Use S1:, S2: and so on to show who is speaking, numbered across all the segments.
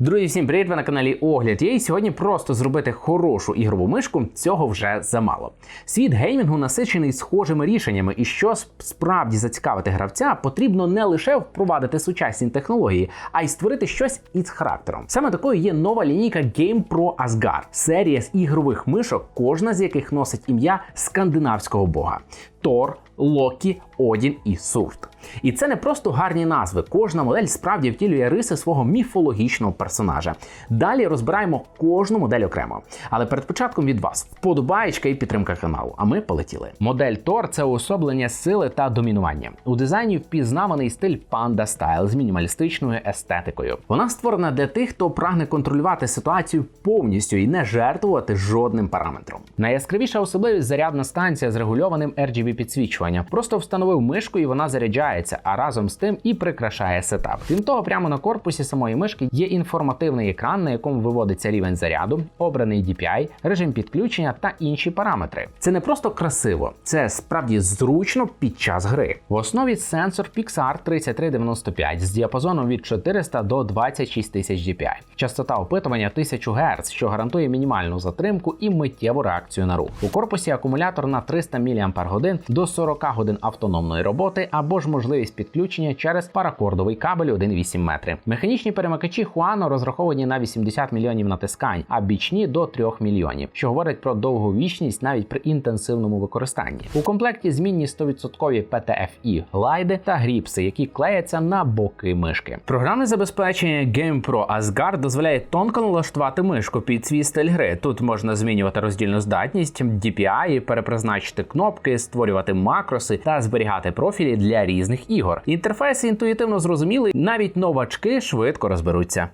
S1: Друзі, всім привіт! Ви на каналі Огляд. є. І сьогодні просто зробити хорошу ігрову мишку цього вже замало. Світ геймінгу насичений схожими рішеннями, і що справді зацікавити гравця, потрібно не лише впровадити сучасні технології, а й створити щось із характером. Саме такою є нова лінійка Game Pro Asgard, серія з ігрових мишок, кожна з яких носить ім'я скандинавського бога. Тор, Локі, Одін і Сурт. І це не просто гарні назви. Кожна модель справді втілює риси свого міфологічного персонажа. Далі розбираємо кожну модель окремо. Але перед початком від вас вподобаєчка і підтримка каналу. А ми полетіли. Модель Тор це уособлення сили та домінування. У дизайні впізнаваний стиль Panda Style з мінімалістичною естетикою. Вона створена для тих, хто прагне контролювати ситуацію повністю і не жертвувати жодним параметром. Найяскравіша особливість зарядна станція з регульованим RGB підсвічування. Просто встановив мишку і вона заряджається, а разом з тим і прикрашає сетап. Крім того, прямо на корпусі самої мишки є інформативний екран, на якому виводиться рівень заряду, обраний DPI, режим підключення та інші параметри. Це не просто красиво, це справді зручно під час гри. В основі сенсор Pixar 3395 з діапазоном від 400 до 26 тисяч DPI. Частота опитування 1000 Гц, що гарантує мінімальну затримку і миттєву реакцію на рух. У корпусі акумулятор на 300 мАч до 40 годин автономної роботи або ж можливість підключення через паракордовий кабель 1,8 метри. Механічні перемикачі Huano розраховані на 80 мільйонів натискань, а бічні до 3 мільйонів, що говорить про довгу вічність навіть при інтенсивному використанні. У комплекті змінні 100% PTFE глайди та гріпси, які клеяться на боки мишки. Програмне забезпечення GamePro Asgard дозволяє тонко налаштувати мишку під свій стиль гри. Тут можна змінювати роздільну здатність, DPI, перепризначити кнопки, створювати макроси та зберігати профілі для різних ігор. Інтерфейс інтуїтивно зрозумілий, навіть новачки швидко розберуться.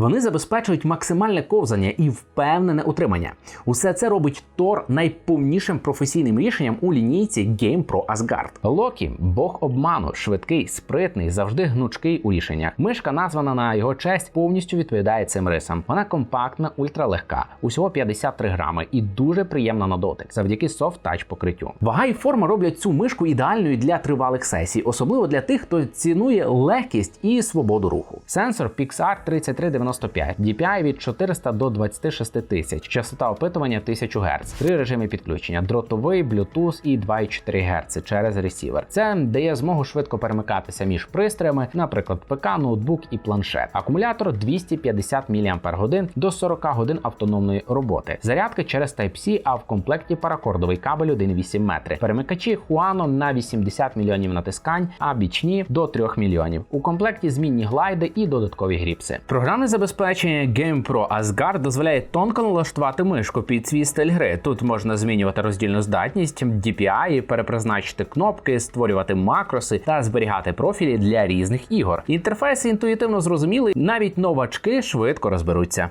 S1: Вони забезпечують максимальне ковзання і впевнене утримання. Усе це робить Тор найповнішим професійним рішенням у лінійці Game Pro Asgard. Локі бог обману, швидкий, спритний, завжди гнучкий у рішеннях. Мишка, названа на його честь, повністю відповідає цим рисам. Вона компактна, ультралегка, усього 53 грами і дуже приємна на дотик, завдяки софт-тач покриттю. Вага і форма роблять цю мишку ідеальною для тривалих сесій, особливо для тих, хто цінує легкість і свободу руху. Сенсор Pixar 3390 95, DPI від 400 до 26 тисяч, частота опитування 1000 Гц, три режими підключення: дротовий, Bluetooth і 2,4 Гц через ресівер. Це дає змогу швидко перемикатися між пристроями, наприклад, ПК, ноутбук і планшет. Акумулятор 250 мАч до 40 годин автономної роботи. Зарядка через Type-C, а в комплекті паракордовий кабель 1,8 метри. Перемикачі Huano на 80 мільйонів натискань, а бічні до 3 мільйонів. У комплекті змінні глайди і додаткові гріпси. Програмне забезпечення GamePro Asgard дозволяє тонко налаштувати мишку під свій стиль гри. Тут можна змінювати роздільну здатність, DPI, перепризначити кнопки, створювати макроси та зберігати профілі для різних ігор. Інтерфейс інтуїтивно зрозумілий, навіть новачки швидко розберуться.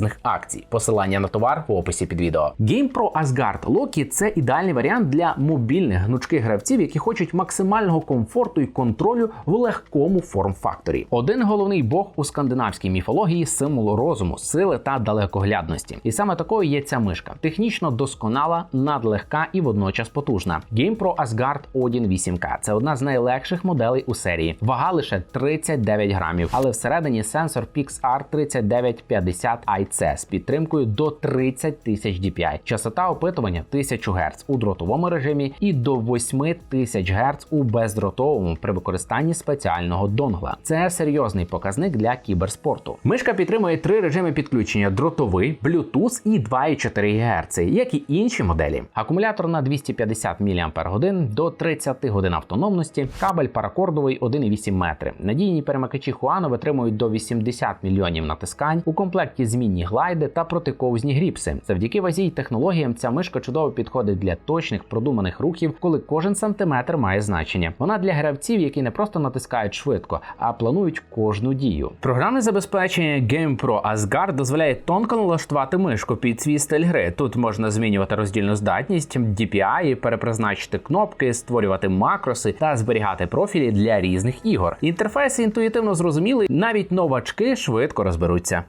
S1: різних акцій. Посилання на товар в описі під відео. GamePro Asgard Loki – це ідеальний варіант для мобільних гнучких гравців, які хочуть максимального комфорту і контролю в легкому форм-факторі. Один головний бог у скандинавській міфології символ розуму, сили та далекоглядності. І саме такою є ця мишка. Технічно досконала, надлегка і водночас потужна. GamePro Asgard Odin 8K – це одна з найлегших моделей у серії. Вага лише 39 грамів, але всередині сенсор PixR 3950 i це з підтримкою до 30 тисяч DPI, частота опитування 1000 Гц у дротовому режимі і до 8000 Гц у бездротовому при використанні спеціального донгла. Це серйозний показник для кіберспорту. Мишка підтримує три режими підключення: дротовий, Bluetooth і 2,4 ГГц, як і інші моделі. Акумулятор на 250 мАч до 30 годин автономності, кабель паракордовий 1,8 метри. Надійні перемикачі Хуано витримують до 80 мільйонів натискань. У комплекті змінні глайди та протиковзні гріпси. Завдяки вазі й технологіям ця мишка чудово підходить для точних продуманих рухів, коли кожен сантиметр має значення. Вона для гравців, які не просто натискають швидко, а планують кожну дію. Програмне забезпечення GamePro Asgard дозволяє тонко налаштувати мишку під свій стиль гри. Тут можна змінювати роздільну здатність, DPI, перепризначити кнопки, створювати макроси та зберігати профілі для різних ігор. Інтерфейс інтуїтивно зрозумілий, навіть новачки швидко розберуться.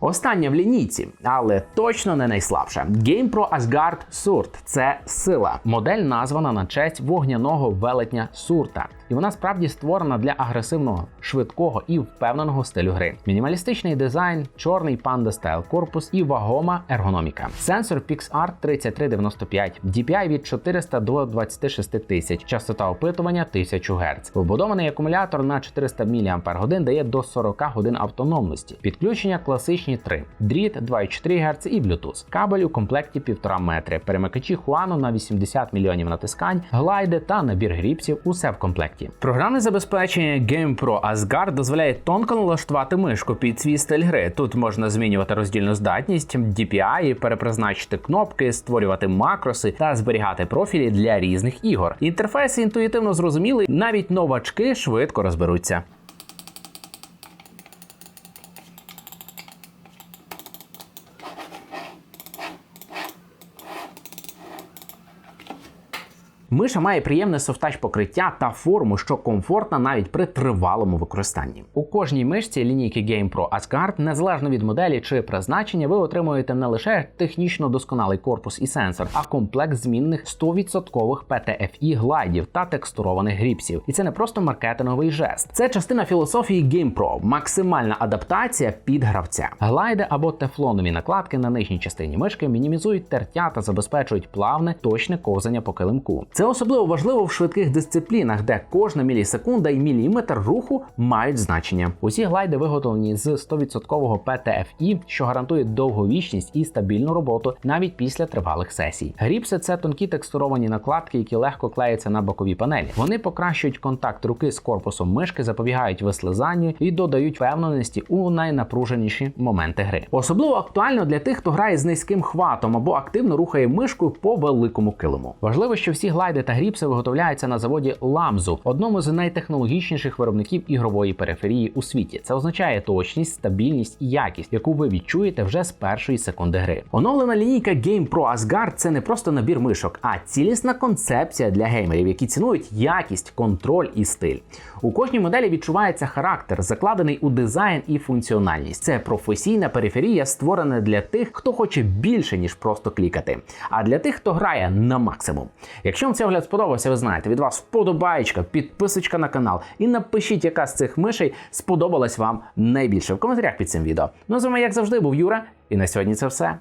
S1: Остання в лінійці, але точно не найслабша. GamePro Asgard Surd – це сила. Модель названа на честь вогняного велетня Сурта. І вона справді створена для агресивного, швидкого і впевненого стилю гри. Мінімалістичний дизайн, чорний панда стайл корпус і вагома ергономіка. Сенсор PixArt 3395, DPI від 400 до 26 тисяч, частота опитування 1000 Гц. Вбудований акумулятор на 400 мАч дає до 40 годин автономності. Підключення класичні 3, дріт 2,4 Гц і Bluetooth. Кабель у комплекті 1,5 метри. Перемикачі Хуано на 80 мільйонів натискань, глайди та набір гріпсів усе в комплекті. Програмне забезпечення GamePro Asgard дозволяє тонко налаштувати мишку під свій стиль гри. Тут можна змінювати роздільну здатність, DPI, перепризначити кнопки, створювати макроси та зберігати профілі для різних ігор. Інтерфейс інтуїтивно зрозумілий, навіть новачки швидко розберуться. Миша має приємне софтач покриття та форму, що комфортна навіть при тривалому використанні. У кожній мишці лінійки GamePro Asgard, незалежно від моделі чи призначення, ви отримуєте не лише технічно досконалий корпус і сенсор, а комплект змінних 100% PTFE глайдів та текстурованих гріпсів. І це не просто маркетинговий жест. Це частина філософії GamePro – максимальна адаптація під гравця. Глайди або тефлонові накладки на нижній частині мишки мінімізують тертя та забезпечують плавне, точне ковзання по килимку. Це особливо важливо в швидких дисциплінах, де кожна мілісекунда і міліметр руху мають значення. Усі глайди виготовлені з 100% PTFE, що гарантує довговічність і стабільну роботу навіть після тривалих сесій. Гріпси це тонкі текстуровані накладки, які легко клеяться на бокові панелі. Вони покращують контакт руки з корпусом мишки, запобігають вислизанню і додають впевненості у найнапруженіші моменти гри. Особливо актуально для тих, хто грає з низьким хватом або активно рухає мишкою по великому килиму. Важливо, що всі глайди та гріпси виготовляються на заводі Lamzu, одному з найтехнологічніших виробників ігрової периферії у світі. Це означає точність, стабільність і якість, яку ви відчуєте вже з першої секунди гри. Оновлена лінійка GamePro Asgard – це не просто набір мишок, а цілісна концепція для геймерів, які цінують якість, контроль і стиль. У кожній моделі відчувається характер, закладений у дизайн і функціональність. Це професійна периферія, створена для тих, хто хоче більше ніж просто клікати, а для тих, хто грає на максимум. Якщо вам цей огляд сподобався, ви знаєте, від вас вподобаєчка, підписочка на канал і напишіть, яка з цих мишей сподобалась вам найбільше в коментарях під цим відео. Ну з вами, як завжди, був Юра, і на сьогодні це все.